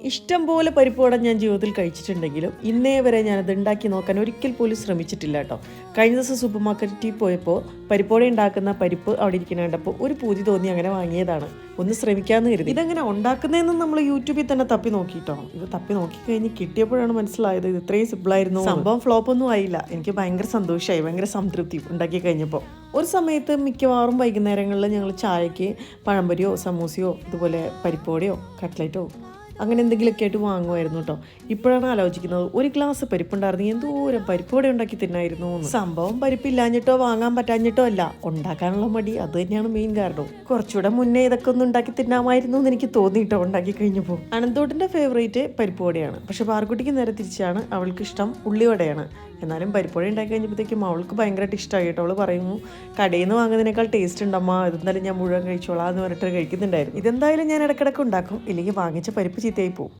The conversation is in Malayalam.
ഇഷ്ടം പോലെ പരിപ്പുവട ഞാൻ ജീവിതത്തിൽ കഴിച്ചിട്ടുണ്ടെങ്കിലും ഇന്നേ വരെ ഞാനത് ഉണ്ടാക്കി നോക്കാൻ ഒരിക്കൽ പോലും ശ്രമിച്ചിട്ടില്ല കേട്ടോ. കഴിഞ്ഞ ദിവസം സൂപ്പർ മാർക്കറ്റിൽ പോയപ്പോൾ പരിപ്പോടെ ഉണ്ടാക്കുന്ന പരിപ്പ് അവിടെ ഇരിക്കുന്ന കണ്ടപ്പോൾ ഒരു പൂതി തോന്നി അങ്ങനെ വാങ്ങിയതാണ്. ഒന്ന് ശ്രമിക്കാമെന്ന് കരുതി. ഇതെങ്ങനെ ഉണ്ടാക്കുന്നതെന്ന് നമ്മൾ യൂട്യൂബിൽ തന്നെ തപ്പി നോക്കിയിട്ടോ ഇത് തപ്പി നോക്കി കഴിഞ്ഞ് കിട്ടിയപ്പോഴാണ് മനസ്സിലായത് ഇത് ഇത്രയും സിമ്പിളായിരുന്നു സംഭവം ഫ്ലോപ്പ് ഒന്നും ആയില്ല. എനിക്ക് ഭയങ്കര സന്തോഷമായി ഭയങ്കര സംതൃപ്തി ഉണ്ടാക്കി കഴിഞ്ഞപ്പോൾ ഒരു സമയത്ത് മിക്കവാറും വൈകുന്നേരങ്ങളിൽ ഞങ്ങൾ ചായക്ക് പഴംപൊരിയോ സമൂസയോ ഇതുപോലെ പരിപ്പോടെയോ കട്ട്ലറ്റോ അങ്ങനെ എന്തെങ്കിലുമൊക്കെ ആയിട്ട് വാങ്ങുമായിരുന്നു കേട്ടോ ഇപ്പോഴാണ് ആലോചിക്കുന്നത് ഒരു ഗ്ലാസ് പരിപ്പുണ്ടായിരുന്നു എന്തോരം പരിപ്പോടെ ഉണ്ടാക്കി തിന്നായിരുന്നു. സംഭവം പരിപ്പില്ലാഞ്ഞിട്ടോ വാങ്ങാൻ പറ്റാഞ്ഞിട്ടോ അല്ല ഉണ്ടാക്കാനുള്ള മടി അത് തന്നെയാണ് മെയിൻ കാരണം കുറച്ചുകൂടെ മുന്നേ ഇതൊക്കെ ഒന്ന് ഉണ്ടാക്കി തിന്നാമായിരുന്നു എന്ന് എനിക്ക് തോന്നിയിട്ടോ ഉണ്ടാക്കി കഴിഞ്ഞപ്പോൾ അനന്തോട്ടിന്റെ ഫേവറേറ്റ് വടയാണ്. പക്ഷെ പാർക്കുട്ടിക്ക് നേരെ തിരിച്ചാണ് അവൾക്ക് ഇഷ്ടം ഉള്ളിവടയാണ് എന്നാലും പരിപ്പുഴ ഉണ്ടാക്കി കഴിഞ്ഞപ്പോഴത്തേക്കും അവൾക്ക് ഭയങ്കരമായിട്ട് ഇഷ്ടമായി കേട്ടോ. അവൾ പറയുന്നു കടയിൽ നിന്ന് വാങ്ങുന്നതിനേക്കാൾ ടേസ്റ്റ് ഉണ്ടമ്മ. ഇതെന്തായാലും ഞാൻ മുഴുവൻ കഴിച്ചോളാം എന്ന് പറഞ്ഞിട്ട് കഴിക്കുന്നുണ്ടായിരുന്നു. ഇതെന്തായാലും ഞാൻ ഇടയ്ക്കിടയ്ക്ക് ഉണ്ടാക്കും. ഇല്ലെങ്കിൽ വാങ്ങിച്ച പരിപ്പ് ചീത്തയായി പോകും